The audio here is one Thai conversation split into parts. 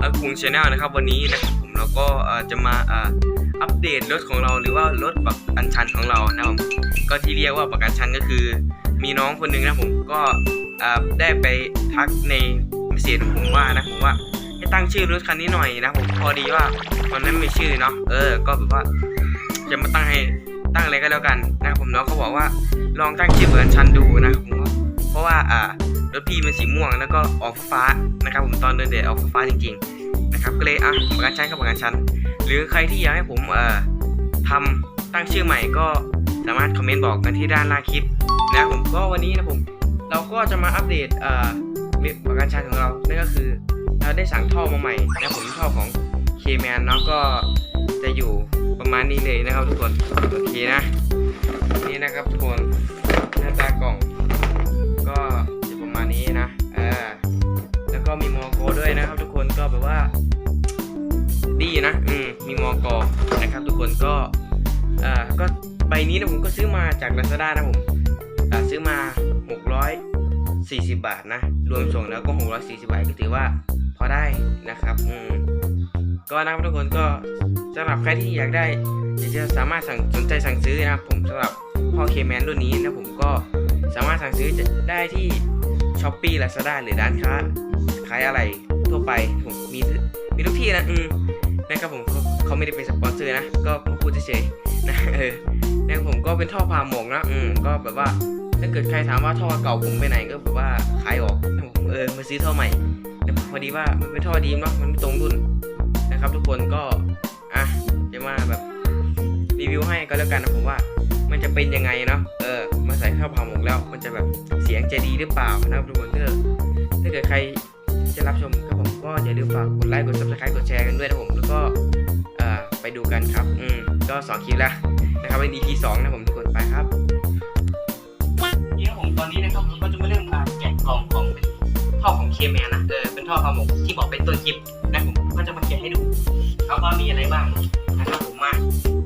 อ่อคุงชาแนลนะครับวันนี้นะครับผมเราก็จะมาอัปเดตรถของเราหรือว่ารถประกันชันของเรานะครับผมก็ที่เรียกว่าประกันชันก็คือ มีน้องคนหนึ่งนะผมก็ได้ไปทักในเมสเซจของผมว่านะผมว่าให้ตั้งชื่อรถคันนี้หน่อยนะผมพอดีว่ามันนั้นไม่มีชื่อเนาะเออ ก็แบบว่าจะมาตั้งให้ตั้งอะไรก็แล้วกันนะครับผมน้องเขาบอกว่าลองตั้งชื่อประกันชันดูนะผม ถพี่เป็นสีม่วงแล้วก็ออกฟ้านะครับ ผมตอนเดินเดทออกฟ้าจริงๆนะครับก็เลยอะประกันชั้นก็ประกันชั้น หรือใครที่อยากให้ผมเอ่อทำตั้งชื่อใหม่ก็สามารถคอมเมนต์บอกกันที่ด้านล่างคลิปนะผมก็วันนี้นะผมเราก็จะมาอัปเดตเอ่อประกันชั้นของเรานั่นก็คือเราได้สั่งท่อมาใหม่นะผมท่อของ K-Man เนาะก็จะอยู่ประมาณนี้เลยนะครับทุกคนโอเคนะนี่นะครับทุกคนหน้าตากล่อง ก็แบบว่า ดีนะ อืม มีมอกนะครับ ทุกคนก็อ่าก็ใบนี้นะผมก็ซื้อมาจาก Lazada นะผมอ่าซื้อมา 640 บาทนะ รวมส่งแล้วก็ 640 บาทก็ถือว่าพอได้นะครับ อืม ก็นะครับทุกคนก็สำหรับใครที่อยากได้อยากจะสามารถสั่งสนใจสั่งซื้อนะครับผมสำหรับพ่อเคแมนรุ่นนี้นะผมก็สามารถสั่งซื้อได้ที่ s h อ p e e Lazada หรือร้านค้าขายอะไร ทั่วไปผมมีมีทุกที่นะอืมนะครับผมเขาเขาไม่ได้เป็นสปอนเซอร์นะ ก็พูดเฉยๆนะเออนะครับผมก็เป็นท่อพาหมกนะอืมก็แบบว่าถ้าเกิดใครถามว่าท่อเก่าผมไปไหนก็แบบว่าขายออกนะผมเออมาซื้อท่อใหม่แต่พอดีว่ามันเป็นท่อดีมาะมันไม่ตรงรุ่นนะครับ ทุกคนก็อะจะมาแบบรีวิวให้ก็แล้วกันนะผมว่ามันจะเป็นยังไงเนาะเออมาใส่ท่อพาหมกแล้ว มันจะแบบเสียงจะดีหรือเปล่านะครับทุกคนถ้าเกิดถ้าเกิดใคร จะรับชมครับผมก็อย่าลืมฝากกดไลค์กด subscribe กดแชร์กันด้วยนะผมแล้วก็ไปดูกันครับอืมก็สองคลิปแล้วนะครับเป็น EP สองนะผมทุกคนไปครับนี่ครับผมตอนนี้นะครับผมก็จะมาเริ่มอ่าแกะกล่องของเป็นท่อของเคแมนนะเออเป็นท่อพาหมกที่บอกเป็นตัวคลิปนะผมก็จะมาแกะให้ดูเอาว่ามีอะไรบ้างนะครับผมมา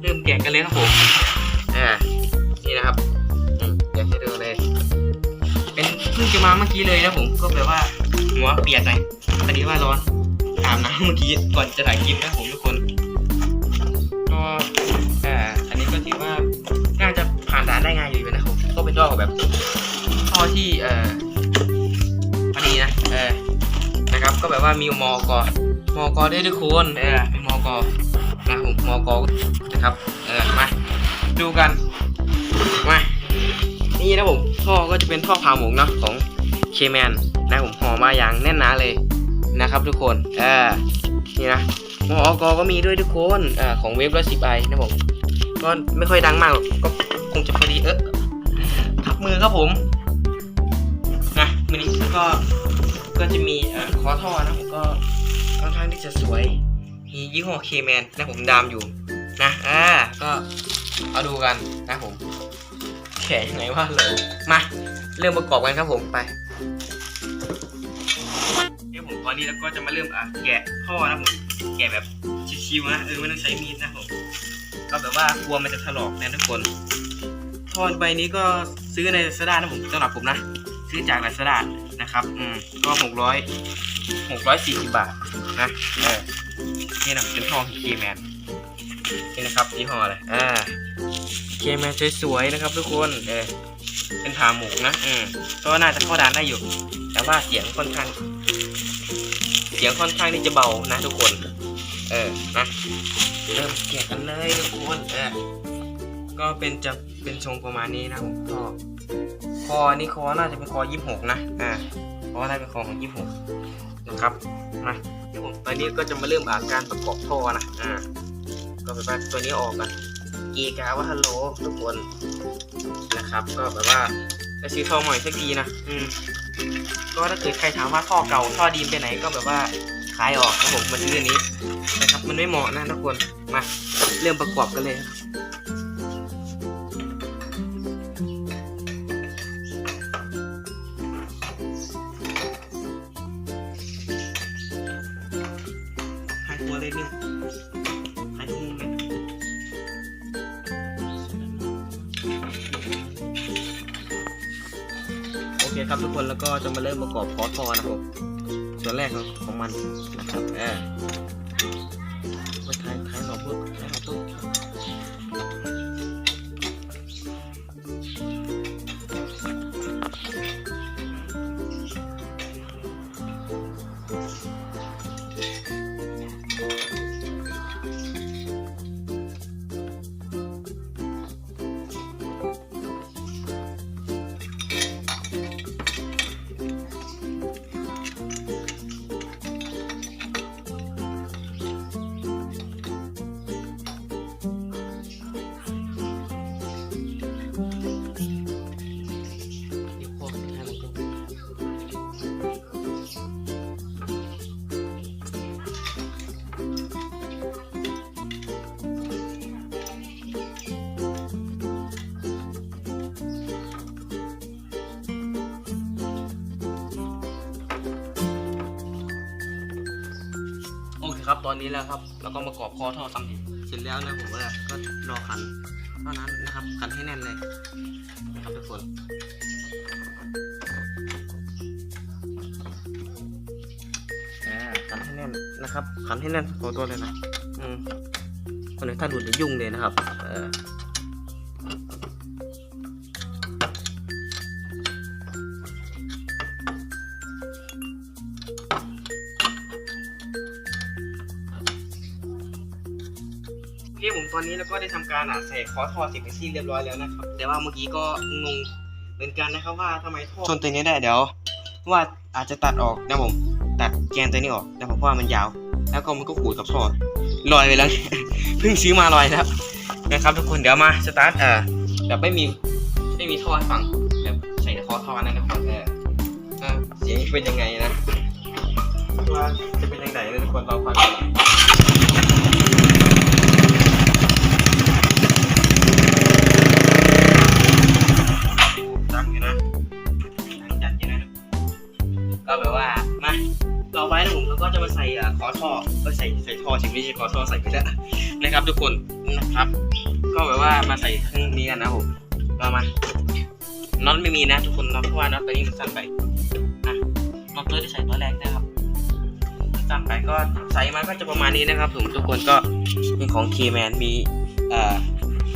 เริ่มแกะกันเลยครับผมอ่านี่นะครับอืมแกะให้ดูเลย เป็นเพิ่งจะมาเมื่อกี้เลยนะผมก็แบบว่า หัวเปียกหน่อยพอดีว่าร้อนอาบน้ำเมื่อกี้ก่อนจะถ่ายคลิปนะผมทุกคนก็อ่าอันนี้ก็ถือว่าน่าจะผ่านด่านได้ง่ายอยู่นะครับก็เป็นท่อแบบท่อที่เอ่อพอดีนะเออนะครับ ก็แบบว่ามีมอกอมอกอได้ทุกคนเออมีมอกอนะผมมอกอนะครับเออมาดูกันมานี่นะผมท่อก็จะเป็นท่อผ่าหมกเนาะของเคแมน อมาอย่างแน่นหนาเลยนะครับทุกคนเออนี่นะหมอกก็มีด้วยทุกคนอ่าของเวฟร้อยสิบไอนะผมก็ไม่ค่อยดังมากก็คงจะพอดีเออทับมือครับผมนะมือนี้ก็ก็จะมีอ่อคอท่อนะผมก็ค่อนข้างที่จะสวยมียี่ห้อเคแมนนะผมดามอยู่นะอ่าก็เอาดูกันนะผมแขนยังไงว่าเลยมาเริ่มประกอบกันครับผมไป ผมตอนนี้แล้วก็จะมาเริ่มอะแกะท่อนะผมแกะแบบชิวๆนะเออไม่ต้องใช้มีดนะผมก็แบบว่ากลัวมันจะถลอกนะทุกคนท่อใบนี้ก็ซื้อใน Lazada นะผมสำหรับผมนะซื้อจาก Lazada นะครับอืมก็หกร้อยหกร้อยสี่สิบบาทนะเออนี่นะเป็นท่อของเคแมนนี่นะครับยี่ห้ออะไรอ่าเคแมนสวยๆนะครับทุกคนเออเป็นผาหมูนะอืมก็น่าจะเข้าดานได้อยู่ แต่ว่าเสียงค่อนข้าง เสียงค่อนข้างที่จะเบานะทุกคน เออนะเริ่มแกะกันเลยทุกคนเออก็เป็นจะเป็นทรงประมาณนี้นะผมก็คอนี่คอน่าจะเป็นคอยี่หกนะอ่าเพราะว่าน่าเป็นคอของยี่หกนะครับมาเดี๋ยวผมตอนนี้ก็จะมาเริ่มอาการประกอบท่อนะอ่าก็แบบว่าตัวนี้ออกกัน กีกาว่าฮัลโหลทุกคนนะครับ ก็แบบว่าไปซื้อท่อใหม่สักทีนะอืมก็ถ้าเกิดใครถามว่าท่อเก่าท่อดีมไปไหนก็แบบว่าขายออกนะผมมาซื้องนนี้นะครับ มันไม่เหมาะนะทุกคนมาเริ่มประกอบกันเลยครับ ทุกคนแล้วก็จะมาเริ่มประกอบคอร์สทอนะครับ ส่วนแรกของมันนะครับเออไปท้ายท้ายเราพูดท้ายเราพูด ตอนนี้แล้วครับ แล้วก็มากรอบคอท่อซ้ำอีกเสร็จแล้วนะผมว่าก็รอขันเท่านั้นนะครับขันให้แน่นเลยนะครับทุกคนคันให้แน่นนะครับขันให้แน่นตัวตัวเลยนะอืมคนไหนถ้าหลุดจะยุ่งเลยนะครับ เออ นนี้แล้วก็ได้ทำการอะใส่คอทอสิบเป็นที่เรียบร้อยแล้วนะครับ แต่ว่าเมื่อกี้ก็งงเหมือนกันนะครับว่าทำไมท่อชนตัวนี้ได้เดี๋ยวว่าอาจจะตัดออกนะผมตัดแกนตัวนี้ออกนะผมเพราะว่ามันยาว แล้วก็มันก็ขูดกับท่อลอยไปแล้วเพิ่งซื้อมาลอยแล้วนะครับทุกคนเดี๋ยวมาสตาร์ทเอ่อแบบไม่มีไม่มีท่อให้ฟังแบบใส่คอท่อนั่นนะครับเออเออเสียงเป็นยังไงนะว่าจะเป็นยังไงนะทุกคนราฟังกันดัง ท่อถึงไม่ใช่คอท่อใส่ไปแล้วนะครับ ทุกคนนะครับ ก็แบบว่ามาใส่ข้างนี้กันนะผมก็มาน็อตไม่มีนะทุกคนน็อตเพราะว่าน็อตตัวนี้มันสั้นไปอะน็อตตัวที่ใส่ตัวแรกนะครับสั้นไปก็ใส่มาก็จะประมาณนี้นะครับผมทุกคนก็เป็นของ K-Man มีเอ่อ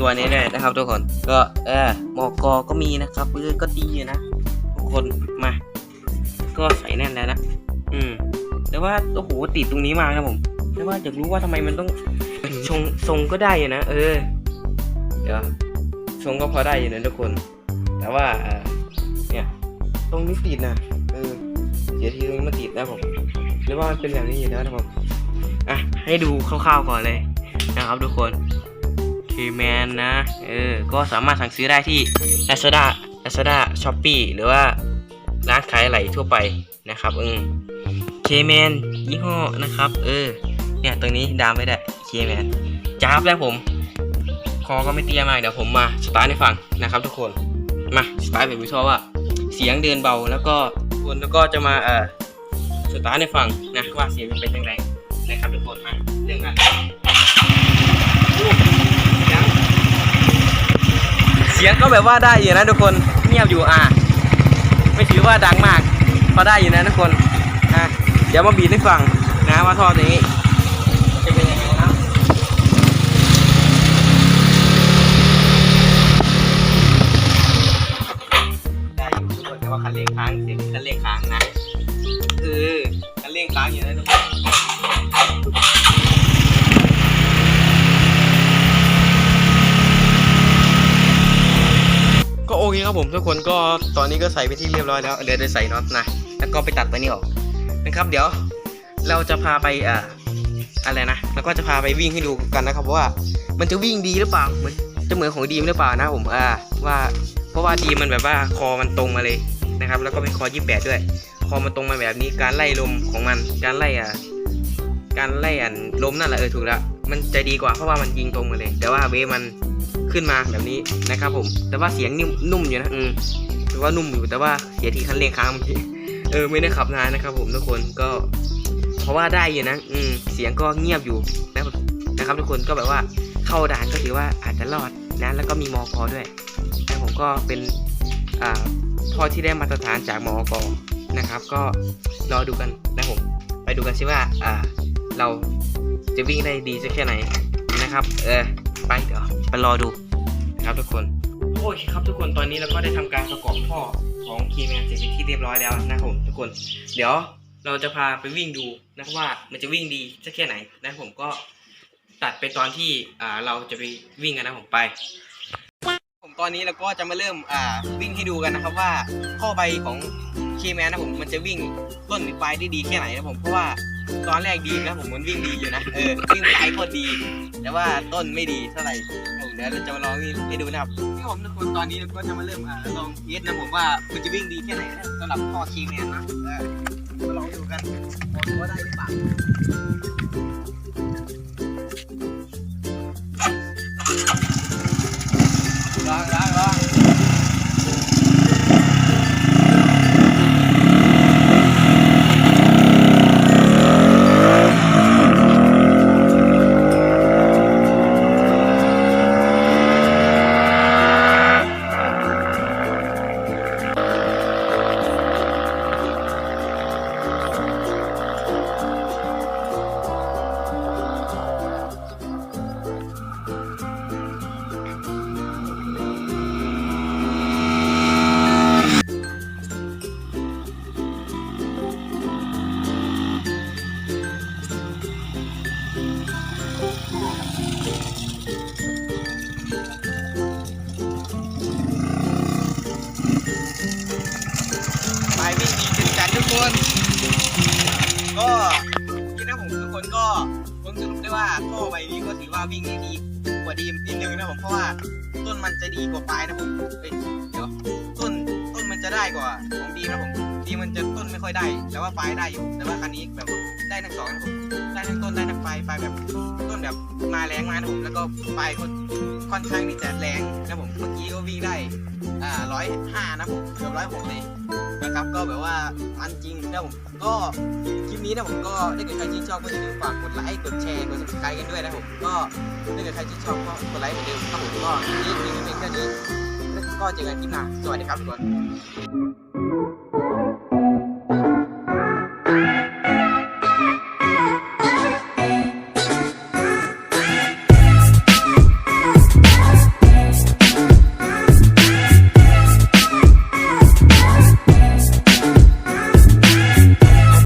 ตัวนี้เลยนะครับ ทุกคนก็เออมอกอก็มีนะครับเออก็ดีอยู่นะทุกคนมา ก็ใส่แน่นแล้วนะ อืมแต่ว่าโอ้โหติดตรงนี้มากนะผม แต่ว่าอยากรู้ว่าทำไมมันต้องชงทรงก็ได้อยู่นะเออ เดี๋ยวทรงก็พอได้อยู่นะทุกคน แต่ว่าเนี่ยตรงนี้ติดนะเออเสียทีตรงนี้มันติดนะผมหรือว่ามันเป็นแบบนี้อยู่แล้วนะผมอะให้ดูคร่าวๆก่อนเลยนะครับทุกคนคีแมนนะเออก็สามารถสั่งซื้อได้ที่ Lazada Lazada Shopee หรือว่าร้านขายอะไหลทั่วไปนะครับเอืมเคแมนยี่ห้อนะครับ เออ เนี่ยตรงนี้ดามไม่ได้เคแมนจ้าบแล้วผม คอก็ไม่เตี้ยมากเดี๋ยวผมมาสตาร์ทให้ฟังนะครับ ทุกคนมาสตาร์ทแบบวิชาว่าเสียงเดินเบาแล้วก็คนแล้วก็จะมาเอ่อสตาร์ทให้ฟังนะว่าเสียงมันเป็นยังไงนะครับทุกคนมาเรื่องกันโอ้เสียงเสียงก็แบบว่าได้อยู่นะทุกคนเงียบอยู่อะไม่ถือว่าดังมากพอได้อยู่นะทุกคนอะเดี๋ยวมาบีบให้ฟังนะว่าท่อตัวนี้ งค้างอยู่นะทุกคนก็โอเคครับผมทุกคนก็ตอนนี้ก็ใส่ไปที่เรียบร้อยแล้วเหลือแต่ใส่น็อตนะแล้วก็ไปตัดตัวนี้ออกนะครับ เดี๋ยวเราจะพาไปอ่าอะไรนะแล้วก็จะพาไปวิ่งให้ดูกันนะครับว่า มันจะวิ่งดีหรือเปล่าเหมือนจะเหมือนของดีมหรือเปล่านะผมอ่าว่าเพราะว่าดีมันแบบว่าคอมันตรงมาเลย นะครับ แล้วก็เป็นคอ 28 ด้วย คอมันตรงมาแบบนี้การไล่ลมของมัน การไล่อ่าการไล่อันลมนั่นแหละเออถูกแล้วมันจะดีกว่าเพราะว่ามันยิงตรงมาเลย แต่ว่าเวมันขึ้นมาแบบนี้นะครับผม แต่ว่าเสียงนิ่มนุ่มอยู่นะอืมแต่ว่านุ่มอยู่แต่ว่าเสียทีคันเร่งค้างเมื่อกี้เออไม่ได้ขับนานนะครับ ผมทุกคนก็ เพราะว่าได้อยู่นะอืมเสียงก็เงียบอยู่นะครับนะครับ ทุกคนก็แบบว่าเข้าด่านก็ถือว่าอาจจะรอดนะ แล้วก็มีมอกอด้วยนะผมก็เป็นอ่า ท่อที่ได้มาตรฐานจากมอกนะครับ ก็รอดูกันนะผมไปดูกันสิว่าอ่าเราจะวิ่งได้ดีสักแค่ไหนนะครับ เออไปเดี๋ยวไปรอดูนะครับทุกคนโอเคครับทุกคนตอนนี้เราก็ได้ทำการประกอบท่อของคีแมนเสร็จเป็นที่เรียบร้อยแล้วนะครับผมทุกคน เดี๋ยวเราจะพาไปวิ่งดูนะครับว่ามันจะวิ่งดีสักแค่ไหนนะผมก็ตัดไปตอนที่อ่าเราจะไปวิ่งกันนะผมไป ตอนนี้เราก็จะมาเริ่มอ่าวิ่งให้ดูกันนะครับว่าข้อใบของเคแมนนะผมมันจะวิ่งต้นหรือปลายได้ดีแค่ไหนนะผมเพราะว่าตอนแรกดีนะผมมันวิ่งดีอยู่นะเออวิ่งปลายโคตรดี แต่ว่าต้นไม่ดีเท่าไหร่ผมเดี๋ยวเราจะมาลองวิ่งให้ดูนะครับที่ผมทุกคนตอนนี้เราก็จะมาเริ่มอ่าลองเทสนะผมว่ามันจะวิ่งดีแค่ไหนนะสำหรับข้อเคแมนนะเออมาลองดูกันว่าได้หรือเปล่า จะดีกว่าปลายนะผมเอ้ยเดี๋ยวต้นต้นมันจะได้กว่าของดีนะผมดีมันจะต้นไม่ค่อยได้ แต่ว่าปลายได้อยู่ แต่ว่าคันนี้แบบได้ทั้งสองนะผมได้ทั้งต้นได้ทั้งปลายปลายแบบต้นแบบมาแรงมานะผมแล้วก็ปลายก็ค่อนข้างที่จะแรงนะผมเมื่อกี้ก็วิ่งได้อ่าร้อยห้านะผมเกือบร้อยหกเลย นะครับ ก็แบบว่ามันจริงนะผมก็คลิปนี้นะผมก็ถ้าเกิดใครชื่นชอบก็อย่าลืมฝากกดไลค์กดแชร์กด subscribe กันด้วยนะผมก็ถ้าเกิดใครชื่นชอบก็กดไลค์เหมือนเดิมครับผมก็นี่คือเพียงแค่นี้แล้วก็เจอกันคลิปหน้าสวัสดีครับทุกคน